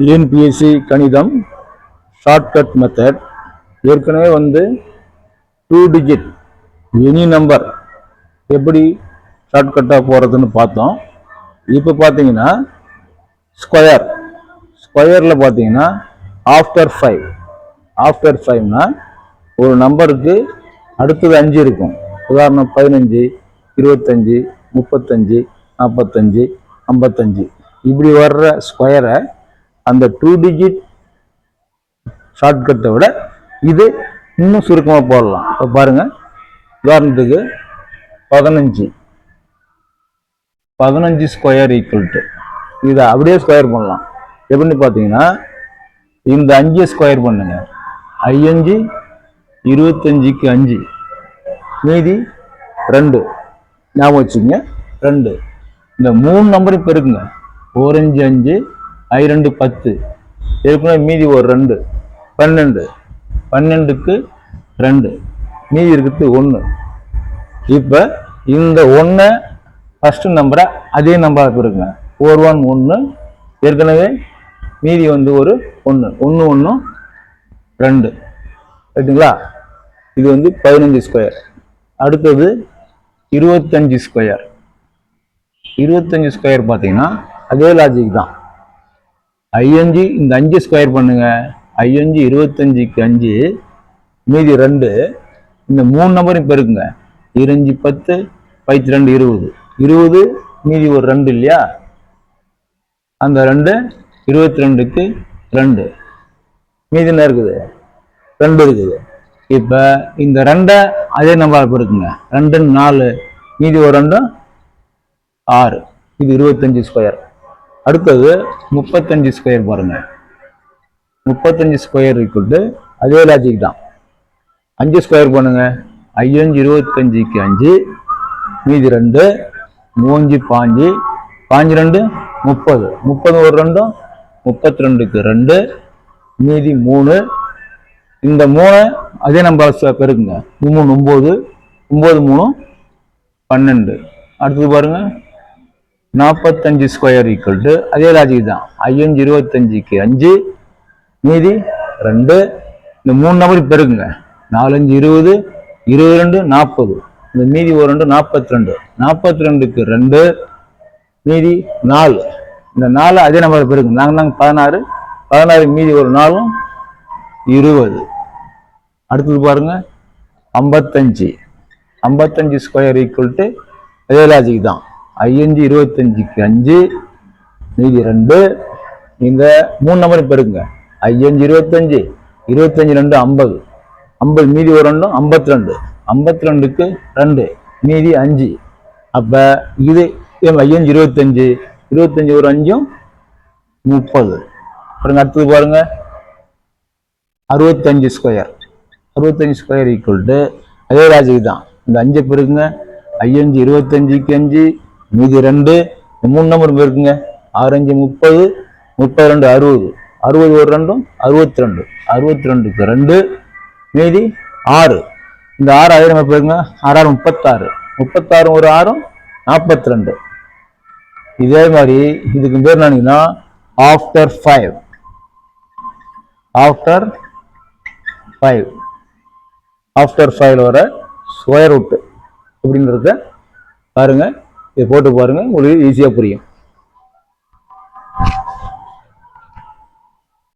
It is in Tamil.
டிஎன்பிஎஸ்சி கணிதம் ஷார்ட்கட் மெத்தட் ஏற்கனவே வந்து டூ டிஜிட் எனி நம்பர் எப்படி ஷார்ட்கட்டாக போகிறதுன்னு பார்த்தோம். இப்போ பார்த்தீங்கன்னா ஸ்கொயர் ஸ்கொயரில் பார்த்தீங்கன்னா ஆஃப்டர் ஃபைவ் ஆஃப்டர் ஃபைவ்னா ஒரு நம்பருக்கு அடுத்தது அஞ்சு இருக்கும். உதாரணம் பதினஞ்சு இருபத்தஞ்சி முப்பத்தஞ்சு நாற்பத்தஞ்சு ஐம்பத்தஞ்சு. இப்படி வர்ற ஸ்கொயரை அந்த டூ டிஜிட் ஷார்ட்கட்டை விட இது இன்னும் சுருக்கமாக போடலாம். இப்போ பாருங்க. உதாரணத்துக்கு பதினஞ்சு. பதினஞ்சு ஸ்கொயர் ஈக்குவல் டு இதை அப்படியே ஸ்கொயர் பண்ணலாம். எப்படின்னு பார்த்தீங்கன்னா இந்த அஞ்சு ஸ்கொயர் பண்ணுங்க. ஐயஞ்சு இருபத்தஞ்சிக்கு அஞ்சு. மீதி ரெண்டு. ஞாபகம் வச்சுக்கங்க. ரெண்டு. இந்த மூணு நம்பர் இப்போ இருக்குங்க. ஓரஞ்சு அஞ்சு ஐ ரெண்டு பத்து. ஏற்கனவே மீதி ஒரு ரெண்டு. பன்னெண்டு. பன்னெண்டுக்கு ரெண்டு. மீதி இருக்குது ஒன்று இப்போ இந்த ஒன்றை ஃபஸ்ட்டு நம்பரை அதே நம்பராக இருக்குங்க ஃபோர் ஒன் ஒன்று ஏற்கனவே மீதி வந்து ஒரு ஒன்று ஒன்று ஒன்று ரெண்டு. ரைட்டுங்களா இது வந்து பதினஞ்சு ஸ்கொயர் அடுத்தது இருபத்தஞ்சு ஸ்கொயர் இருபத்தஞ்சு ஸ்கொயர் பார்த்தீங்கன்னா அதே லாஜிக் தான். ஐயஞ்சு இந்த அஞ்சு ஸ்கொயர் பண்ணுங்க. ஐயஞ்சு இருபத்தஞ்சுக்கு அஞ்சு மீதி ரெண்டு இந்த மூணு நம்பரும் இப்போ இருக்குங்க. இருஞ்சு பத்து பைத்து ரெண்டு இருபது. இருபது மீதி ஒரு ரெண்டு இல்லையா? அந்த ரெண்டு இருபத்தி ரெண்டுக்கு ரெண்டு. மீதி என்ன இருக்குது? ரெண்டு இருக்குது. இப்போ இந்த ரெண்டை அதே நம்பர் பெருக்குங்க ரெண்டு நாலு மீதி ஒரு ரெண்டு ஆறு. இது இருபத்தஞ்சு ஸ்கொயர் அடுத்தது முப்பத்தஞ்சு ஸ்கொயர் பாருங்க. முப்பத்தஞ்சு ஸ்கொயர் ஈக்குவல் அதே லாஜிக் தான். அஞ்சு ஸ்கொயர் பண்ணுங்க. ஐயஞ்சு இருபத்தஞ்சுக்கு அஞ்சு மீதி ரெண்டு மூஞ்சு பாஞ்சு பாஞ்சு ரெண்டு முப்பது. முப்பது ஒரு ரெண்டும் முப்பத்தி ரெண்டுக்கு ரெண்டு மீதி மூணு. இந்த மூணு அதே நம்பர் பெருக்குங்க. மூணு ஒம்பது ஒம்பது மூணு பன்னெண்டு. அடுத்தது பாருங்கள் நாற்பத்தஞ்சு ஸ்கொயர் ஈக்குவல் டு அதே லாஜிக் தான். ஐயஞ்சு இருபத்தஞ்சுக்கு அஞ்சு மீதி ரெண்டு. இந்த மூணு நம்பர் பெருக்குங்க நாலஞ்சு இருபது இருபது ரெண்டு நாற்பது. இந்த மீதி ஒரு ரெண்டு நாற்பத்தி ரெண்டு நாற்பத்தி ரெண்டுக்கு ரெண்டு மீதி நாலு. இந்த நாலு அதே நம்பர் பெருக்குங்க நாங்கள் நாங்கள் பதினாறு. பதினாறு மீதி ஒரு நாளும் இருபது. அடுத்தது பாருங்க. ஐம்பத்தஞ்சு. ஐம்பத்தஞ்சு ஸ்கொயர் ஈக்குவல் டு அதே லாஜிக் தான். ஐயஞ்சு இருபத்தஞ்சுக்கு அஞ்சு மீதி ரெண்டு. நீங்கள் மூணு நம்பர் பெருங்க ஐயஞ்சு இருபத்தஞ்சு இருபத்தஞ்சி ரெண்டு ஐம்பது. ஐம்பது மீதி ஒரு ரெண்டும் ஐம்பத்தி ரெண்டு ஐம்பத்தி ரெண்டுக்கு ரெண்டு மீதி அஞ்சு. அப்போ இது ஐயஞ்சு இருபத்தஞ்சு இருபத்தஞ்சி ஒரு அஞ்சும் முப்பது. அப்புறம் அடுத்தது பாருங்க. அறுபத்தஞ்சு ஸ்கொயர் அறுபத்தஞ்சு ஸ்கொயர் ஈக்குவல் டு அதே லாஜிக் தான். இந்த அஞ்சு பெருக்குங்க ஐயஞ்சு இருபத்தஞ்சுக்கு அஞ்சு மீதி ரெண்டு மூணு நம்பர் போயிருக்குங்க ஆறு அஞ்சு முப்பது முப்பது ரெண்டு அறுபது. அறுபது ஒரு ரெண்டும் அறுபத்தி ரெண்டு அறுபத்தி ரெண்டுக்கு ரெண்டு மீதி ஆறு. இந்த ஆறு ஆயிரம் நம்பர் ஆறாறு முப்பத்தாறு. முப்பத்தாறு ஒரு ஆறும் நாற்பத்தி ரெண்டு இதே மாதிரி இதுக்கு பேர் என்னன்னா after five after five after ஃபைவ்ல வர ஸ்கொயர் ரூட் அப்படின்றத பாருங்கள் இதை போட்டு பாருங்கள் உங்களுக்கு ஈஸியாக புரியும்.